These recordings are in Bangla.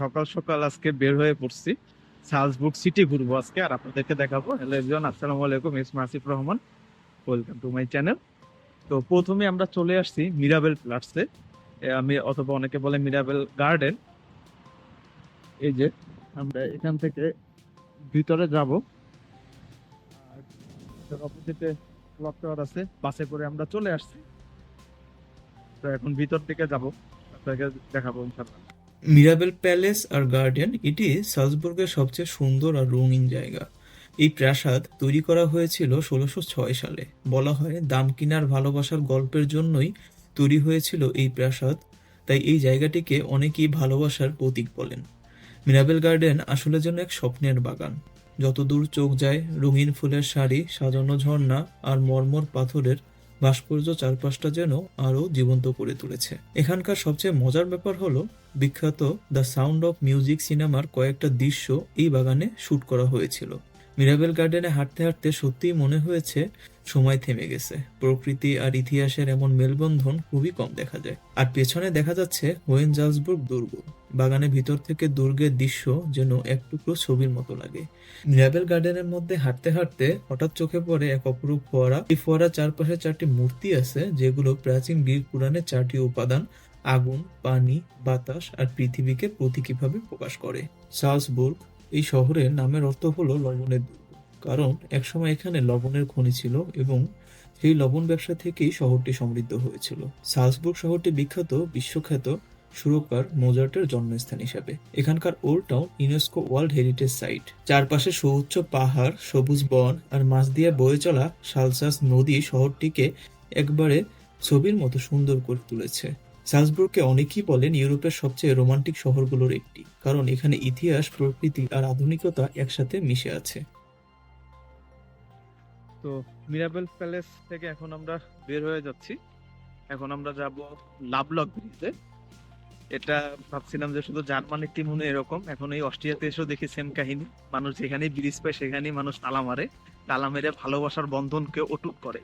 সকাল সকাল আজকে বের হয়ে পড়ছি। সালসবুক সিটি ঘুরবো আজকে, আর আপনাদেরকে দেখাবো। হ্যালো এভরিওয়ান আসসালামু আলাইকুম is Masif Rahman welcome to my channel তো প্রথমে আমরা চলে আসছি মিরাবেল প্লাটসে আমি অথবা অনেকে বলে মিরাবেল গার্ডেন এই যে, আমরা এখান থেকে ভিতরে যাব। আর অপোজিটে ক্লক টাওয়ার আছে, বাসে করে আমরা চলে আসছি। তো এখন ভিতর দিকে যাব, আপনাকে দেখাবো ইনশাআল্লাহ। মিরাবেল প্যালেস আর গার্ডেন এটি সালজবুর্গের সবচেয়ে সুন্দর আর রঙিন জায়গা। এই প্রাসাদ তৈরি করা হয়েছিল ষোলোশো ছয় সালে। বলা হয় দাম কিনার ভালোবাসার গল্পের জন্যই তৈরি হয়েছিল এই প্রাসাদ, তাই এই জায়গাটিকে অনেকেই ভালোবাসার প্রতীক বলেন। মিরাবেল গার্ডেন আসলে যেন এক স্বপ্নের বাগান। যতদূর চোখ যায়, রঙিন ফুলের শাড়ি সাজানো ঝর্ণা আর মর্মর পাথরের ভাস্কর্য চারপাশটা যেন আরও জীবন্ত করে তুলেছে। এখানকার সবচেয়ে মজার ব্যাপার হলো, বিখ্যাত দ্য সাউন্ড অফ মিউজিক সিনেমার কয়েকটা দৃশ্য এই বাগানে শুট করা হয়েছিল। মিরাবেল গার্ডেনে হাঁটতে হাঁটতে সত্যিই মনে হয়েছে, সময় থেমে গেছে। প্রকৃতি আর ইতিহাসের এমন মেলবন্ধন খুবই কম দেখা যায়। আর পেছনে দেখা যাচ্ছে হোয়েন জালসবুর্গ দুর্গ। বাগানের ভিতর থেকে দুর্গের দৃশ্য যেন এক টুকরো ছবির মতো লাগে। মিরাবেল গার্ডেনের মধ্যে হাঁটতে হাঁটতে হঠাৎ চোখে পড়ে এক অপরূপ ফোয়ারা। এই ফোয়ারার চারপাশে চারটি মূর্তি আছে, যেগুলো প্রাচীন গ্রিক পুরাণের চারটি উপাদান, আগুন, পানি, বাতাস আর পৃথিবীকে প্রতীকীভাবে প্রকাশ করে। সার্সবুর্গ এই শহরের নামের অর্থ হলো লবণের দুর্গ। কারণ একসময় এখানে লবণের খনি ছিল এবং সেই লবণ ব্যবসা থেকেই শহরটি সমৃদ্ধ হয়েছিল। সার্সবুর্গ শহরটি বিখ্যাত, বিশ্বখ্যাত সুরকার মোজার্টের জন্মস্থান হিসাবে। এখানকার old town UNESCO world heritage site. চারপাশে সুউচ্চ পাহাড়, সবুজ বন আর মাছ দিয়ে বয়ে চলা সালসাস নদী শহরটিকে একবারে ছবির মতো সুন্দর করে তুলেছে। সালসবুর্গকে অনেকেই বলেন ইউরোপের সবচেয়ে রোমান্টিক শহরগুলোর একটি, কারণ এখানে ইতিহাস, প্রকৃতি আর আধুনিকতা একসাথে মিশে আছে। তো মিরাবেল প্যালেস থেকে এখন আমরা বের হয়ে যাচ্ছি। এখন আমরা যাব লাভলক ব্রিজে। এটা ভাবছিলাম যে শুধু জার্মানির টিম মনে এরকম। এখন এই অস্ট্রিয়াতে এসেও দেখি সেম কাহিনী। মানুষ যেখানেই ব্রিজ পায়, সেখানেই মানুষ তালা মারে। তালা মেরে ভালোবাসার বন্ধনকে অটুট করে।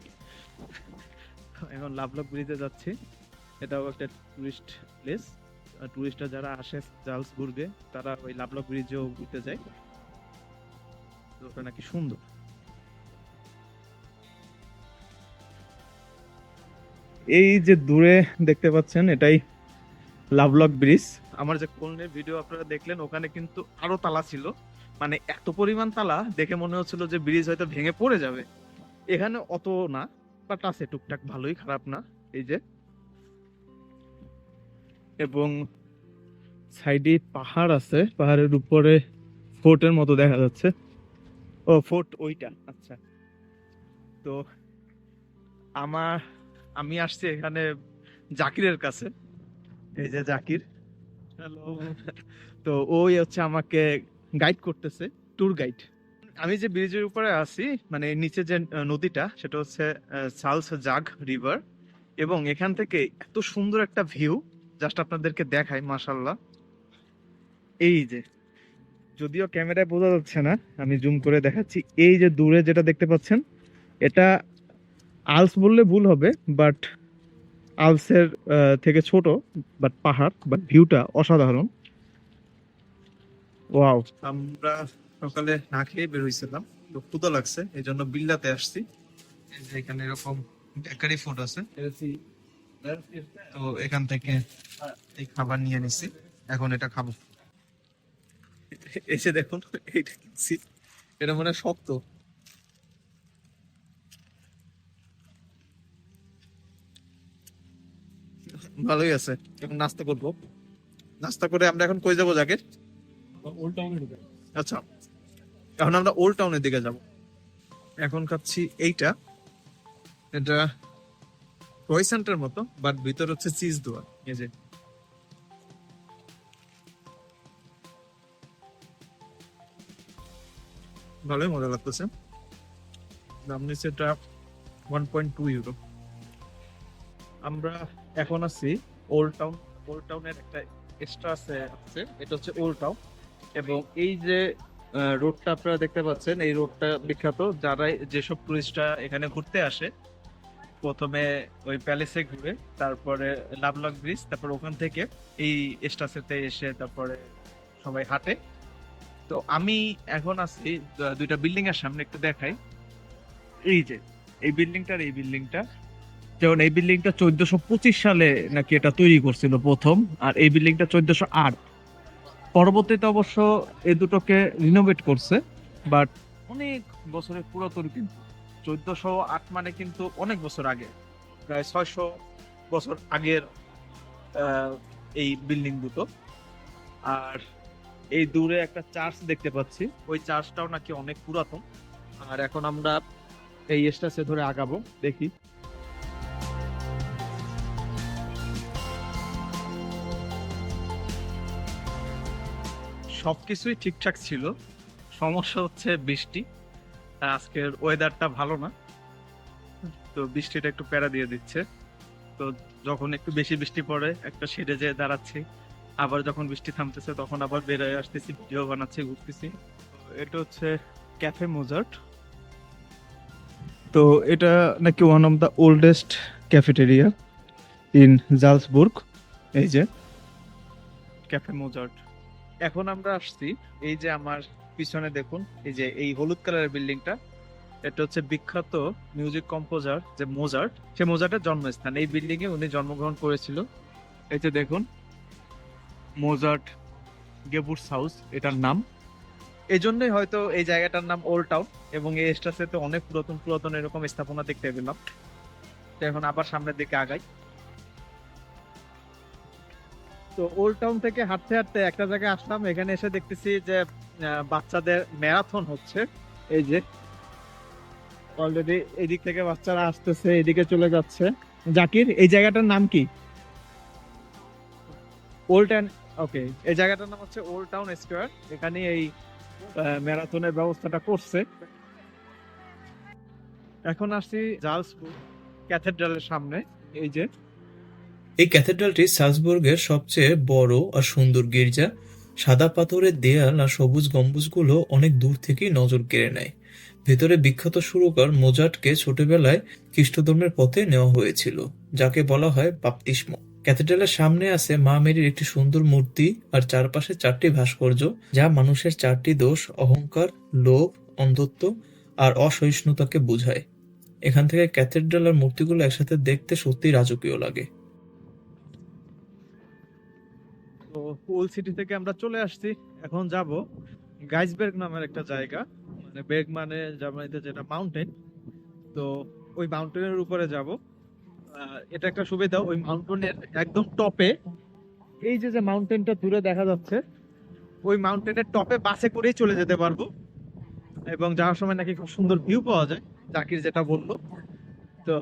এখন লাভলক ব্রিজে যাচ্ছি। এটাও একটা টুরিস্ট প্লেস টুরিস্টরা যারা আসে জালসবুর্গে, তারা ওই লাভলক ব্রিজেও ঘুরতে যায়। ওটা নাকি সুন্দর। এই যে দূরে দেখতে পাচ্ছেন, এটাই লাভলক ব্রিজ আমার যে কোনের ভিডিও আপনারা দেখলেন ওখানে কিন্তু আরও তালা ছিল। মানে এত পরিমাণ তালা দেখে মনে হচ্ছিল যে ব্রিজ হয়তো ভেঙে পড়ে যাবে। এখানে অত না বাট আছে টুকটাক ভালোই খারাপ না। এই যে। এবং সাইডে পাহাড় আছে পাহাড়ের উপরে ফোর্টের মতো দেখা যাচ্ছে। ও ফোর্ট ওইটা আচ্ছা। তো আমার আমি আসছি এখানে জাকিরের কাছে। এই যে জাকির। হ্যালো তো ওই হচ্ছে আমাকে গাইড করতেছে ট্যুর গাইড আমি যে ব্রিজের উপরে আছি মানে নিচে যে নদীটা সেটা হচ্ছে সালস জাগ রিভার এবং এখান থেকে এত সুন্দর একটা ভিউ জাস্ট আপনাদেরকে দেখাই মাশাল্লাহ এই যে যদিও ক্যামেরায় বোঝা যাচ্ছে না আমি জুম করে দেখাচ্ছি। এই যে দূরে যেটা দেখতে পাচ্ছেন এটা আলস বললে ভুল হবে বাট আলসের থেকে ছোট বাট পাহাড় বাট ভিউটা অসাধারণ। ওয়াও আমরা সকালে না খেয়ে বের হয়েছিলাম তো ক্ষুদা লাগছে এই জন্য বিল্লাতে আসছি। এই এখানে এরকম বেকারি ফুড আছে। তো এখান থেকে এই খাবার নিয়ে নিছি এখন এটা খাব। এসে দেখুন এটা কিনছি। এটা মানে শক্ত। ভালোই আছে। এখন নাস্তা করব। নাস্তা করে আমরা এখন কই যাব জাকির? ওল্ড টাউনে আচ্ছা। এখন আমরা ওল্ড টাউনের দিকে যাব। এখন খাচ্ছি এইটা। এটা ক্রয়েসেন্টের মতো বাট ভিতর হচ্ছে চিজ দেওয়া এই যে। ভালোই মজা লাগতেছে। দাম নিচ্ছে এটা ওয়ান পয়েন্ট টু ইউরো আমরা এখন আছি ওল্ড টাউন ওল্ড টাউনের একটা এক্সট্রা আছে আছে। এটা হচ্ছে ওল্ড টাউন এবং এই যে রোডটা আপনারা দেখতে পাচ্ছেন, এই রোডটা বিখ্যাত। যারা যেসব টুরিস্টরা এখানে ঘুরতে আসে, প্রথমে ওই প্যালেসে ঘুরে, তারপরে লাভলক ব্রিজ তারপর ওখান থেকে এই স্টাসেতে এসে তারপরে সবাই হাঁটে। তো আমি এখন আছি দুইটা বিল্ডিং এর সামনে একটু দেখাই। এই যে, এই বিল্ডিংটার এই বিল্ডিংটা যেমন এই বিল্ডিংটা চোদ্দশো পঁচিশ সালে নাকি এটা তৈরি করছিল প্রথম, আর এই বিল্ডিংটা চোদ্দশো আট। পরবর্তীতে অবশ্য এই দুটোকে রিনোভেট করছে বাট অনেক বছরের পুরাতন কিন্তু। চোদ্দশো আট মানে কিন্তু অনেক বছর আগে, প্রায় ছয়শো বছর আগের এই বিল্ডিং দুটো। আর এই দূরে একটা চার্চ দেখতে পাচ্ছি, ওই চার্চটাও নাকি অনেক পুরাতন। আর এখন আমরা এই স্টেশনে ধরে আগাবো, দেখি। সবকিছুই ঠিকঠাক ছিল। সমস্যা হচ্ছে বৃষ্টি। আজকের ওয়েদারটা ভালো না। তো বৃষ্টিটা একটু প্যারা দিয়ে দিচ্ছে। তো যখন একটু বেশি বৃষ্টি পড়ে, একটা শেডে যেয়ে দাঁড়াচ্ছি। আবার যখন বৃষ্টি থামতেছে, তখন আবার বেরোয় আসতেছি ভিডিও বানাচ্ছি, ঘুরতেছি। এটা হচ্ছে ক্যাফে মোজার্ট তো এটা নাকি one of the oldest cafeteria in Salzburg এই যে ক্যাফে মোজার্ট এখন আমরা আসছি, এই যে আমার পিছনে দেখুন, এই যে এই হলুদ কালারের বিল্ডিংটা, এটা হচ্ছে বিখ্যাত মিউজিক কম্পোজার যে মোজার্ট, সে মোজার্টের জন্মস্থান। এই বিল্ডিং এ উনি জন্মগ্রহণ করেছিল। এই যে দেখুন, মোজার্ট গেবুর্স হাউস, এটার নাম। এই জন্যই হয়তো এই জায়গাটার নাম ওল্ড টাউন এবং এই স্টাসে তো অনেক পুরাতন পুরাতন এরকম স্থাপনা দেখতে পেলাম। এখন আবার সামনের দিকে আগাই। তো ওল্ড টাউন থেকে হাঁটতে হাঁটতে একটা জায়গায় আসলাম, এখানে এসে দেখতেছি যে বাচ্চাদের ম্যারাথন হচ্ছে। এই যে অলরেডি এদিক থেকে বাচ্চারা আসতেছে, এদিকে চলে যাচ্ছে। জাকির, এই জায়গাটার নাম কি? ওল্ড টাউন ওকে এই জায়গাটার নাম হচ্ছে ওল্ড টাউন স্কোয়ার এখানে এই ম্যারাথনের ব্যবস্থাটা করছে। এখন আসছি জালসপুর ক্যাথেড্রালের সামনে, এই যে। এই ক্যাথেড্রালটি সালজবুর্গের সবচেয়ে বড় আর সুন্দর গির্জা। সাদা পাথরের দেয়াল আর সবুজ গম্বুজগুলো অনেক দূর থেকেই নজর কেড়ে নেয়। ভেতরে বিখ্যাত সুরকার মোজাটকে ছোটবেলায় খ্রিস্টধর্মের পথে নেওয়া হয়েছিল, যাকে বলা হয় বাপতিস্ম। ক্যাথেড্রালের সামনে আছে মা মেরির একটি সুন্দর মূর্তি আর চারপাশে চারটি ভাস্কর্য, যা মানুষের চারটি দোষ, অহংকার, লোভ, অন্ধত্ব আর অসহিষ্ণুতাকে বোঝায়। এখান থেকে ক্যাথেড্রাল আর মূর্তিগুলো একসাথে দেখতে সত্যি রাজকীয় লাগে। ওল্ড সিটি থেকে আমরা চলে আসছি। এখন যাব গাইসবের্গ নামের একটা জায়গা। মানে বেগ মানে জার্মানিতে যেটা মাউন্টেন তো ওই মাউন্টেনের উপরে যাব। এটা একটা সুবিধা, ওই মাউন্টেনের একদম টপে এই যে যে মাউন্টেনটা দূরে দেখা যাচ্ছে, ওই মাউন্টেনের টপে বাসে করেই চলে যেতে পারব। এবং যাওয়ার সময় নাকি খুব সুন্দর ভিউ পাওয়া যায়, জাকির যেটা বলল। তো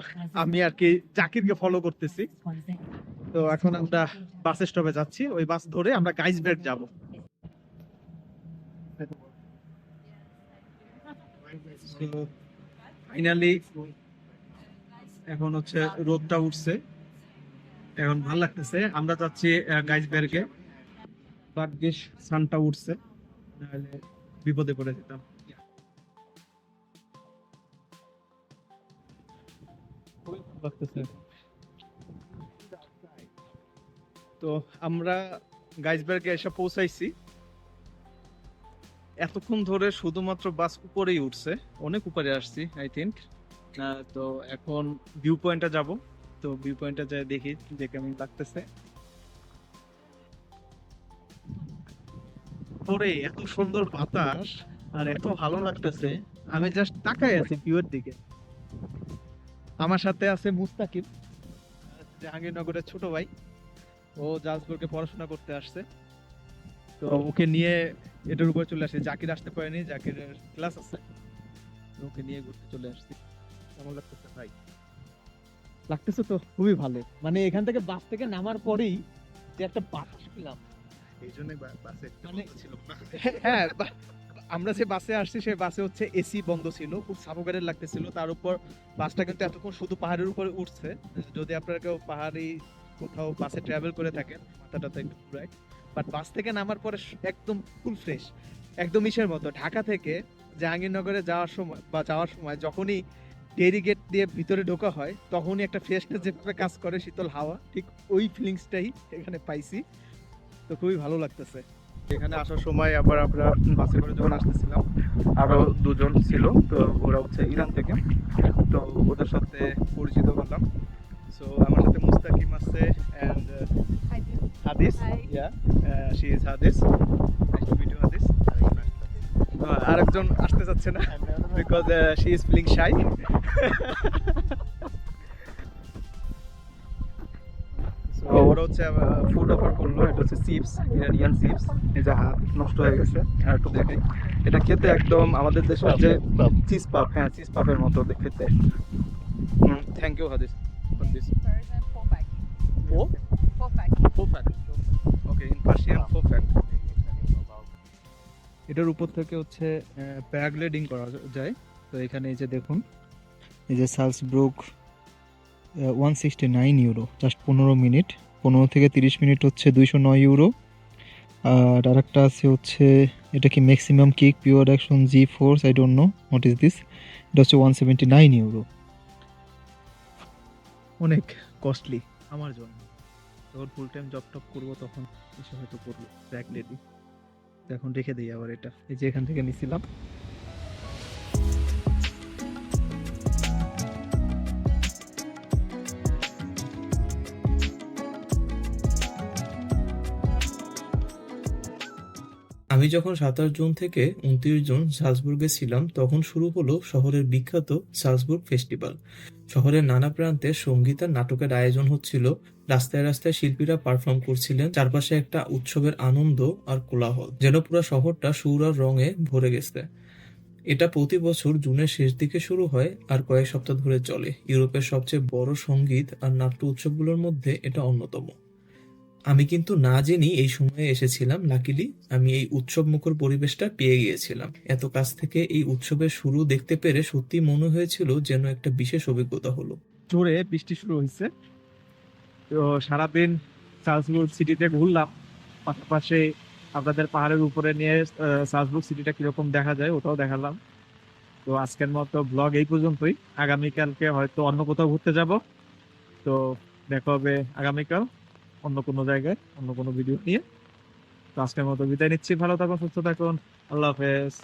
আমি আর কি জাকিরকে ফলো করতেছি। তো এখন আমরা বাস স্টপে যাচ্ছি। ওই বাস ধরে আমরা গাইসবের্গ যাব। ফাইনালি এখন হচ্ছে রোদটা উঠছে। এখন ভালো লাগতেছে। আমরা যাচ্ছি গাইসবের্গে ভাগ্যিস সানটা উঠছে। নাহলে বিপদে পড়ে যেতাম। খুবই ভালো লাগতেছে। তো আমরা গাইসবার্গে এসে পৌঁছাইছি। এতক্ষণ ধরে শুধুমাত্র বাস উপরেই উঠছে। অনেক উপরে আসছি আই থিঙ্ক তো এখন ভিউ পয়েন্টে যাব। তো ভিউ পয়েন্টে যাই দেখি যে কেমন লাগতেছে। পরে এত সুন্দর বাতাস আর এত ভালো লাগতেছে। আমি জাস্ট তাকাই আছি ভিউয়ের দিকে। আমার সাথে আছে মুস্তাকিব জাহাঙ্গীরনগরের ছোট ভাই। ও জালসবুর্গে পড়াশোনা করতে আসছে। তো ওকে নিয়ে এটার উপরে চলে আসছে জাকির আসতে পারেনি জাকিরের ক্লাস আছে। ওকে নিয়ে ঘুরতে চলে আসছি। কেমন লাগতেছে ভাই? লাগতেছে তো খুবই ভালো। মানে এখান থেকে বাস থেকে নামার পরেই যে একটা বাতাস পেলাম। এই জন্যই বা- বাসে মানে- ছিল হ্যাঁ আমরা যে বাসে আসছি সেই বাসে হচ্ছে এসি বন্ধ ছিল। খুব সাফোকেটেড লাগতেছিল। তার উপর বাসটা কিন্তু এতক্ষণ শুধু পাহাড়ের উপরে উঠছে। যদি আপনারা কেউ পাহাড়ি কোথাও বাসে ট্রাভেল করে থাকেন, মাথাটা তো একটু ঘুরায় বাট বাস থেকে নামার পরে একদম ফুল ফ্রেশ একদম ইসের মতো। ঢাকা থেকে জাহাঙ্গীরনগরে যাওয়ার সময় বা যাওয়ার সময় যখনই ডেরি গেট দিয়ে ভিতরে ঢোকা হয়, তখনই একটা ফ্রেশনেস যেভাবে কাজ করে শীতল হাওয়া, ঠিক ওই ফিলিংসটাই এখানে পাইছি। তো খুবই ভালো লাগতেছে। এখানে আসার সময় আবার আমরা বাসে করে যখন আসতেছিলাম আরও দুজন ছিল, তো ওরা হচ্ছে ইরান থেকে। তো ওদের সাথে পরিচিত হলাম সো আমার সাথে মুস্তাকিম আছে I do. Hadis Hi. Yeah she is Hadis. Nice to meet you Hadis Uh, আরেকজন আসতে চাচ্ছে না because she is feeling shy ওরা হচ্ছে ফুড অফার করল। এটা হচ্ছে চিপস ইরানিয়ান চিপস এই যে হাত নষ্ট হয়ে গেছে। আর একটু দেখাই এটা খেতে একদম আমাদের দেশের যে চিজ পাপ হ্যাঁ চিজ পাপের মতো খেতে। Thank you Hadis. Pack. ফোফ্যাক ওকে ইন পার্সিয়ান ফোফ্যাক এটার উপর থেকে হচ্ছে প্যারাগ্লাইডিং করা যায়। তো এখানে এই যে দেখুন এই যে Salzburg one sixty nine euro just পনেরো মিনিট। পনেরো থেকে তিরিশ মিনিট হচ্ছে দুইশো নয় ইউরো আর আরেকটা আছে হচ্ছে এটা কি maximum kick pure action G force I don't know what is this এটা হচ্ছে ওয়ান সেভেন্টি নাইন ইউরো অনেক কস্টলি আমার জন্য। যখন ফুল টাইম জব টপ করব তখন এসে হয়তো করব। প্যাকলেটই এখন রেখে দিই আবার এটা। এই যে এখান থেকে নিছিলাম। আমি যখন সাতাশ জুন থেকে উনত্রিশ জুন সালসবুর্গে ছিলাম, তখন শুরু হলো শহরের বিখ্যাত সালসবুর্গ ফেস্টিভ্যাল শহরের নানা প্রান্তে সংগীত আর নাটকের আয়োজন হচ্ছিল। রাস্তায় রাস্তায় শিল্পীরা পারফর্ম করছিলেন। চারপাশে একটা উৎসবের আনন্দ আর কোলাহল, যেন পুরো শহরটা সুর আর রঙে ভরে গেছে। এটা প্রতি বছর জুনের শেষ দিকে শুরু হয় আর কয়েক সপ্তাহ ধরে চলে। ইউরোপের সবচেয়ে বড় সংগীত আর নাট্য উৎসবগুলোর মধ্যে এটা অন্যতম। আমি কিন্তু না জেনেই এই সময়ে এসেছিলাম। লাকিলি আমি এই উৎসব মুখর পরিবেশটা পেয়ে গিয়েছিলাম। এত কাছ থেকে এই উৎসবের শুরু দেখতে পেরে সত্যি মনে হয়েছিল যেন একটা বিশেষ অভিজ্ঞতা হলো। জোরে বৃষ্টি শুরু হয়েছে। তো সারাদিন সালসবুর্গ সিটিতে ঘুরলাম। পাশাপাশি আপনাদের পাহাড়ের উপরে নিয়ে সালসবুর্গ সিটিটা কীরকম দেখা যায় ওটাও দেখালাম। তো আজকের মতো ব্লগ এই পর্যন্তই। আগামীকালকে হয়তো অন্য কোথাও ঘুরতে যাব। তো দেখা হবে আগামীকাল। অন্য কোনো জায়গায়, অন্য কোনো ভিডিও নিয়ে। তো আজকের মতো বিদায় নিচ্ছি। ভালো থাকুন সুস্থ থাকুন। আল্লাহ হাফেজ।